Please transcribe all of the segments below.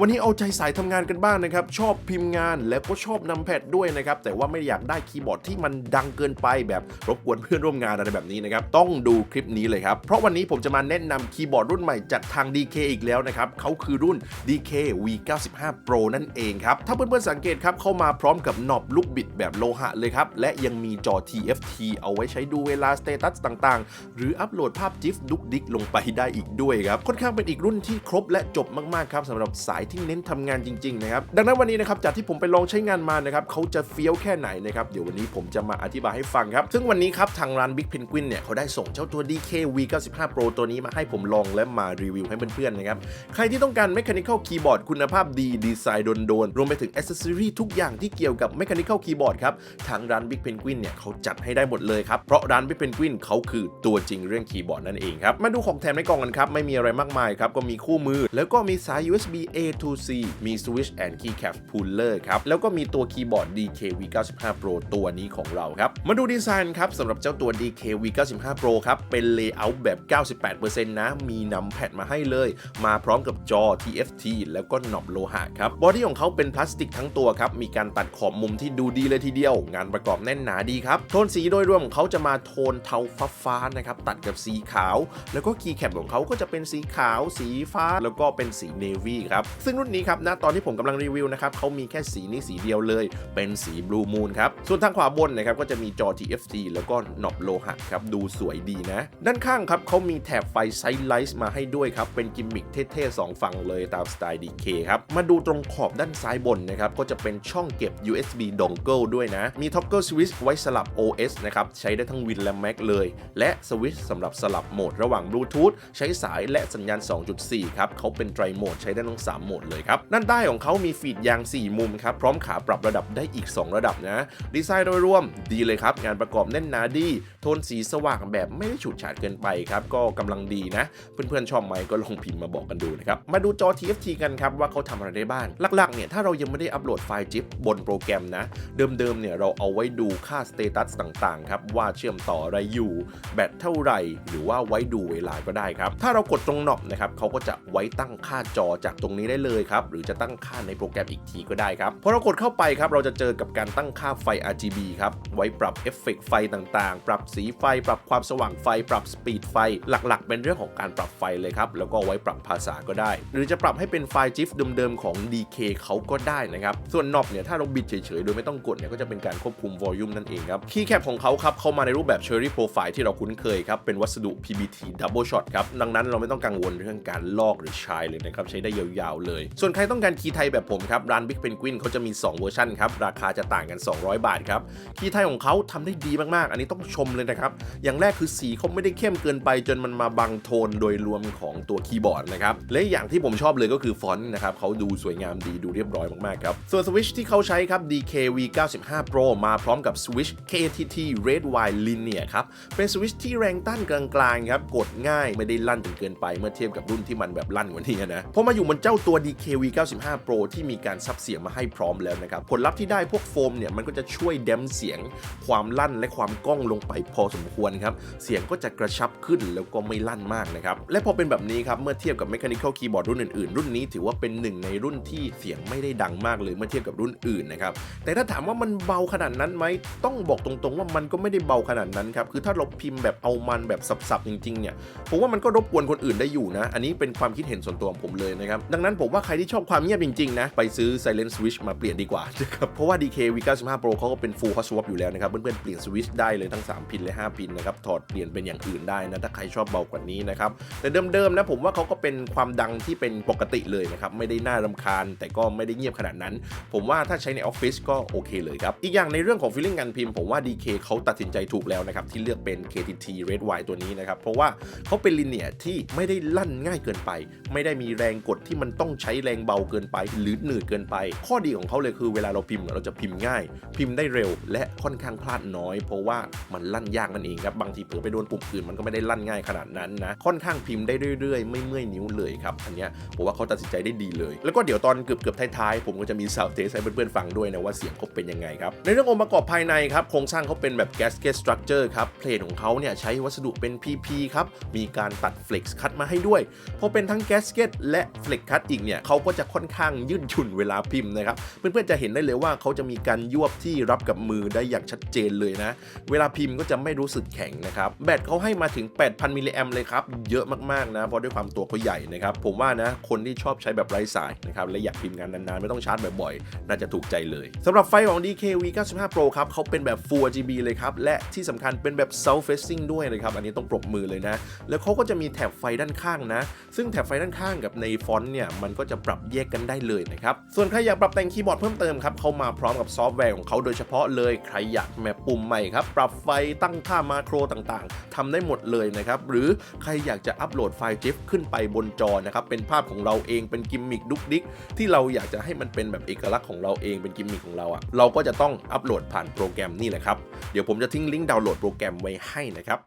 วันนี้เอาใจสายทำงานกันบ้างนะครับ ชอบพิมพ์งานแล้วก็ชอบนำแพดด้วยนะครับ แต่ว่าไม่อยากได้คีย์บอร์ดที่มันดังเกินไปแบบรบกวนเพื่อนร่วมงานอะไรแบบนี้นะครับ ต้องดูคลิปนี้เลยครับ เพราะวันนี้ผมจะมาแนะนำคีย์บอร์ดรุ่นใหม่จากทาง DK อีกแล้วนะครับเขาคือรุ่น DK V95 Pro นั่นเองครับ ถ้าเพื่อนๆสังเกตครับเข้ามาพร้อมกับหนอบลูกบิดแบบโลหะเลยครับ และยังมีจอ TFT เอาไว้ใช้ดูเวลาสเตตัสต่างๆ หรืออัปโหลดภาพจิฟดุกดิกลงไปได้อีกด้วยครับค่อนข้างเป็นอีกรุ่นที่ครบและจบมากๆครับสำหรับสายที่เน้นทำงานจริงๆนะครับดังนั้นวันนี้นะครับจากที่ผมไปลองใช้งานมานะครับเขาจะเฟี้ยวแค่ไหนนะครับเดี๋ยววันนี้ผมจะมาอธิบายให้ฟังครับ ซึ่งวันนี้ครับทางร้าน Big Penguin เนี่ยเขาได้ส่งเจ้าตัว DK V95 Pro ตัวนี้มาให้ผมลองและมารีวิวให้เพื่อนๆนะครับใครที่ต้องการ Mechanical Keyboard คุณภาพดีดีไซน์โดนๆรวมไปถึง Accessory ทุกอย่างที่เกี่ยวกับ Mechanical Keyboard ครับทางร้าน Big Penguin เนี่ยเขาจัดให้ได้หมดเลยครับเพราะร้าน Big Penguin เขาคือตัวจริงเรื่องคีย์บอร์ดนั่นเองครับมาดูของแถมในกล่องกันครับไม่มีอะไรมากมายครับก็มีคู่มือ แล้วก็มีสาย USB A to C มี Switch and Keycap Puller ครับ แล้วก็มีตัวคีย์บอร์ด DK V95 Pro ตัวนี้ของเราครับ มาดูดีไซน์ครับสำหรับเจ้าตัว DK V95 Pro ครับ เป็น Layout แบบ 98%นะ มีนำแพดมาให้เลย มาพร้อมกับจอ TFT แล้วก็หนอบโลหะครับ บอดี้ของเขาเป็นพลาสติกทั้งตัวครับ มีการตัดขอบมุมที่ดูดีเลยทีเดียว งานประกอบแน่นหนาดีครับ โทนสีโดยรวมของเขาจะมาโทนเทาฟ้าๆนะครับ ตัดกับสีขาว แล้วก็คีย์แคปของเขาก็จะเป็นสีขาว สีฟ้า แล้วก็เป็นสีเนวี่ครับซึ่งรุ่นนี้ครับณตอนที่ผมกำลังรีวิวนะครับเขามีแค่สีนี้สีเดียวเลย เป็นสีบลูมูนครับ ส่วนทางขวาบนนะครับก็จะมีจอ TFT แล้วก็หนอบโลหะครับดูสวยดีนะ ด้านข้างครับเขามีแถบไฟไซไลท์มาให้ด้วยครับ เป็นกิมมิคเท่ๆ 2 ฝั่งเลยตามสไตล์ DK ครับ มาดูตรงขอบด้านซ้ายบนนะครับ ก็จะเป็นช่องเก็บ USB dongle ด้วยนะ มี toggle switch ไว้สลับ OS นะครับ ใช้ได้ทั้ง Win และ Mac เลย และสวิตช์สำหรับสลับโหมดระหว่าง Bluetooth ใช้สายและสัญญาณ 2.4 ครับเขาเป็นไตรโหมดใช้ได้ทั้ง 3 โหมดเลยครับด้านใต้ของเขามีฟีดยาง 4 มุมครับพร้อมขาปรับระดับได้อีก 2 ระดับนะ ดีไซน์โดยรวมดีเลยครับงานประกอบแน่นหนาดี ทนสีสว่างแบบไม่ได้ฉูดฉาดเกินไปครับ ก็กำลังดีนะ เพื่อนๆชอบไหมก็ลองพิมพ์มาบอกกันดูนะครับ มาดูจอ TFT กันครับว่าเขาทำอะไรได้บ้าง หลักๆเนี่ยถ้าเรายังไม่ได้อัปโหลดไฟล์จิปบนโปรแกรมนะ เดิมๆเนี่ยเราเอาไว้ดูค่าสเตตัสต่างๆครับว่าเชื่อมต่ออะไรอยู่ แบตเท่าไหร่ หรือว่าไว้ดูเวลาก็ได้ครับ ถ้าเรากดตรงหนอบนะครับเขาก็จะไว้ตั้งค่าจอจากตรงนี้ได้เลยครับหรือจะตั้งค่าในโปรแกรมอีกทีก็ได้ครับพอเรากดเข้าไปครับเราจะเจอกับการตั้งค่าไฟ RGB ครับไว้ปรับเอฟเฟกต์ไฟต่างๆ ปรับสีไฟ ปรับความสว่างไฟ ปรับสปีดไฟ หลักๆ เป็นเรื่องของการปรับไฟเลยครับ แล้วก็ไว้ปรับภาษาก็ได้ หรือจะปรับให้เป็นไฟล์ GIF เดิมๆของ DK เขาก็ได้นะครับ ส่วนนอบเนี่ยถ้าเราบิดเฉยๆ โดยไม่ต้องกดเนี่ยก็จะเป็นการควบคุม volume นั่นเองครับ คีย์แคปของเขาครับเข้ามาในรูปแบบ Cherry Profile ที่เราคุ้นเคยครับ เป็นวัสดุ PBT Double Shot ครับ ดังนั้นเราไม่ต้องกังวลเรื่องการลอกหรือชายเลยนะครับ ใช้ได้ยาวๆเลย ส่วนใครต้องการคีย์ไทยแบบผมครับ ร้าน Big Penguin เขาจะมี 2 เวอร์ชันครับ ราคาจะต่างกัน 200 บาทครับ คีย์ไทยของเขาทำได้ดีมากๆ อันนี้ต้องชมเลยนะครับ อย่างแรกคือสีเขาไม่ได้เข้มเกินไป จนมันมาบังโทนโดยรวมของตัวคีย์บอร์ดนะครับ และอย่างที่ผมชอบเลยก็คือฟอนต์นะครับเขาดูสวยงามดีดูเรียบร้อยมากๆครับ ส่วนสวิชที่เขาใช้ครับ DKV 95 Pro มาพร้อมกับสวิช KTT Red Wire Linear ครับ เป็นสวิชที่แรงต้านกลางๆครับกดง่ายไม่ได้ลั่นจนเกินไปเมื่อเทียบกับรุ่นที่มันแบบลั่นกว่านี้นะพอมาอยู่บนเจ้าตัว DKV 95 Pro ที่มีการซับเสียงมาให้พร้อมแล้วนะครับผลลัพธ์ที่ได้พวกโฟมเนี่ยมันก็จะช่วยแดมเสียง ความลั่นและความก้องลงไปพอสมควรครับ เสียงก็จะกระชับขึ้นแล้วก็ไม่ลั่นมากนะครับ และพอเป็นแบบนี้ครับ เมื่อเทียบกับ Mechanical Keyboard รุ่นอื่นๆ รุ่นนี้ถือว่าเป็นหนึ่งในรุ่นที่เสียงไม่ได้ดังมากเลยเมื่อเทียบกับรุ่นอื่นนะครับ แต่ถ้าถามว่ามันเบาขนาดนั้นไหม ต้องบอกตรงๆ ว่ามันก็ไม่ได้เบาขนาดนั้นครับ คือถ้าเราพิมพ์แบบเอามันแบบสับๆจริงๆ เนี่ย ผมว่ามันก็รบกวนคนอื่นได้อยู่นะ อันนี้เป็นความคิดเห็นส่วนตัวของผมเลยนะครับ ดังนั้นผมว่าใครที่ชอบความเงียบจริงๆ นะ ไปซื้อ Silent Switch มาเปลี่ยนดีกว่านะครับ เพราะว่า DK V95 Pro เขาก็เป็น Full Hot Swap อยู่แล้วนะครับ เพื่อนๆ เปลี่ยน Switch ได้เลยทั้ง3พินและ 5 พินนะครับถอดเปลี่ยนเป็นอย่างอื่นได้นะถ้าใครชอบเบากว่านี้นะครับแต่เดิมๆนะผมว่าเขาก็เป็นความดังที่เป็นปกติเลยนะครับไม่ได้น่ารำคาญ แต่ก็ไม่ได้เงียบขนาดนั้น ผมว่าถ้าใช้ในออฟฟิศก็โอเคเลยครับอีกอย่างในเรื่องของ feeling การพิมพ์ผมว่า DK เขาตัดสินใจถูกแล้วนะครับที่เลือกเป็น KTT Red Wire ตัวนี้นะครับเพราะว่าเขาเป็นลิเนียที่ไม่ได้ลั่นง่ายเกินไป ไม่ได้มีแรงกดที่มันต้องใช้แรงเบาเกินไป หรือหนืดเกินไป ข้อดีของเขาเลยคือเวลาเราพิมพ์เราจะพิมพ์ง่าย พิมพ์ได้เร็ว และค่อนข้างพลาดน้อย เพราะว่ามันลั่นยากนั่นเองครับบางทีเผลอไปโดนปุ่มอื่นมันก็ไม่ได้ลั่นง่ายขนาดนั้นนะค่อนข้างพิมพ์ได้เรื่อยๆ ไม่เมื่อยนิ้วเลยครับอันเนี้ยผมว่าเขาตัดสินใจได้ดีเลย แล้วก็เดี๋ยวตอนเกือบเกือบๆท้ายๆผมก็จะมีซาวเทสให้เพื่อนๆฟังด้วยนะว่าเสียงเขาเป็นยังไงครับในเรื่ององค์ประกอบภายในครับโครงสร้างเขาเป็นแบบ gasket structure ครับเพลทของเขาเนี่ยใช้วัสดุเป็น PP ครับมีการตัด flex cut มาให้ด้วยพอเป็นทั้ง gasket และ flex cut อีกเนี่ยเขาก็จะค่อนข้างยืดหยุ่นเวลาพิมพ์นะครับเพื่อนๆจะเห็นได้เลยว่าเขาจะมีการยวบที่รับกับมือได้อย่างชัดเจนเลยนะ เวลาพิมพ์ก็จะไม่รู้สึกแข็งนะครับ แบตเขาให้มาถึง 8,000 มิลลิแอมเลยครับ เยอะมากๆนะ เพราะด้วยความตัวเขาใหญ่นะครับ ผมว่านะ คนที่ชอบใช้แบบไร้สายนะครับ และอยากพิมพ์งานนานๆ ไม่ต้องชาร์จบ่อยๆ น่าจะถูกใจเลย สำหรับไฟของ DKV 95 Pro ครับเขาเป็นแบบ Full RGB เลยครับ และที่สำคัญเป็นแบบ South Facing ด้วยนะครับ อันนี้ต้องปรบมือเลยนะ แล้วเขาก็จะมีแถบไฟด้านข้างนะ ซึ่งแถบไฟด้านข้างกับในฟอนต์เนี่ยมันก็จะปรับแยกกันได้เลยนะครับ ส่วนใครอยากปรับแต่งคีย์บอร์ดเพิ่มเติมครับเขามาพร้อมกับซอฟต์แวร์ของเขาโดยเฉพาะเลยใครอยากแมปปุ่มใหม่ครับปรับไฟตั้งค่ามาโครต่างๆทำได้หมดเลยนะครับ หรือใครอยากจะอัปโหลดไฟล์ GIF ขึ้นไปบนจอนะครับ เป็นภาพของเราเองเป็นกิมมิคดุกดิกที่เราอยากจะให้มันเป็นแบบเอกลักษณ์ของเราเองเป็นกิมมิคของเราอะเราก็จะต้องอัปโหลดผ่านโปรแกรมนี่แหละครับ เดี๋ยวผมจะทิ้งลิงก์ดาวน์โหลดโปรแกรมไว้ให้นะครับ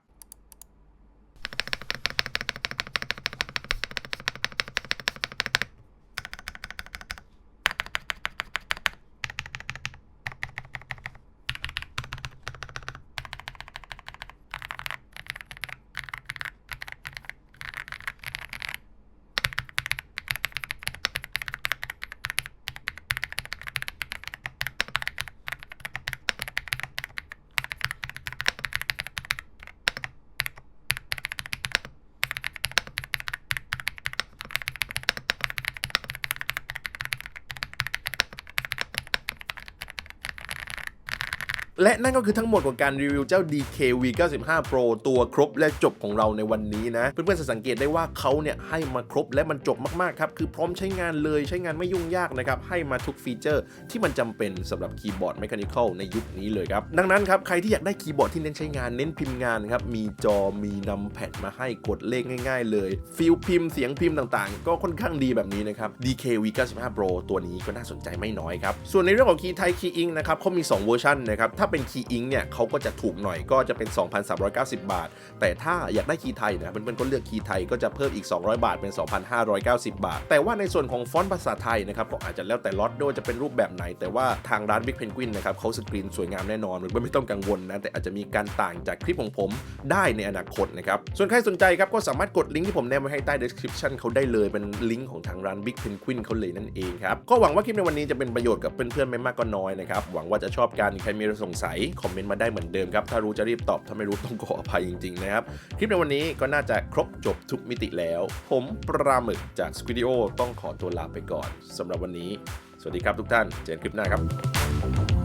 และนั่นก็คือทั้งหมดของการรีวิวเจ้า DKV 95 Pro ตัวครบและจบของเราในวันนี้นะ เพื่อนๆจะสังเกตได้ว่าเขาเนี่ยให้มาครบและมันจบมากๆครับคือพร้อมใช้งานเลยใช้งานไม่ยุ่งยากนะครับให้มาทุกฟีเจอร์ที่มันจำเป็นสำหรับคีย์บอร์ด Mechanical ในยุคนี้เลยครับ ดังนั้นครับใครที่อยากได้คีย์บอร์ดที่เน้นใช้งานเน้นพิมพ์งานครับมีจอมีนำแผ่นมาให้กดเลขง่าย ๆ เลยฟิลพิมพ์เสียงพิมพ์ต่างๆ ก็ค่อนข้างดีแบบนี้นะครับ DKV 95 Pro ตัวนี้ก็น่าสนใจไม่น้อยครับส่วนในเรื่องของคีย์ไทยคีย์อิงนะครับเขามี 2 เวอร์ชันนะครับถ้าเป็นคีย์อิงเนี่ยเขาก็จะถูกหน่อยก็จะเป็น 2,390 บาท แต่ถ้าอยากได้คีย์ไทยนะเพื่อนๆก็เลือกคีย์ไทยก็จะเพิ่มอีก 200 บาทเป็น 2,590 บาท แต่ว่าในส่วนของฟอนต์ภาษาไทยนะครับก็อาจจะแล้วแต่ล็อตด้วยจะเป็นรูปแบบไหน แต่ว่าทางร้าน Big Penguin นะครับเขาสกรีนสวยงามแน่นอนเพื่อนๆไม่ต้องกังวลนะแต่อาจจะมีการต่างจากคลิปของผมได้ในอนาคตนะครับส่วนใครสนใจครับก็สามารถกดลิงก์ที่ผมแนบไว้ให้ใต้ description เขาได้เลยเป็นลิงก์ของทางร้าน Big Penguin เขาเลยนั่นเองครับก็หวังว่าคลิปในวันนี้จะเป็นประโยชน์กับเพื่อนๆไม่มากก็น้อยนะครับหวังว่าจะชอบกันใครมีอะไรสสัยคอมเมนต์มาได้เหมือนเดิมครับ ถ้ารู้จะรีบตอบ ถ้าไม่รู้ต้องขออภัยจริง ๆ นะครับ คลิปในวันนี้ก็น่าจะครบจบทุกมิติแล้ว ผมปราหมึกจากสควิดีโอต้องขอตัวลาไปก่อนสำหรับวันนี้ สวัสดีครับทุกท่าน เจอกันคลิปหน้าครับ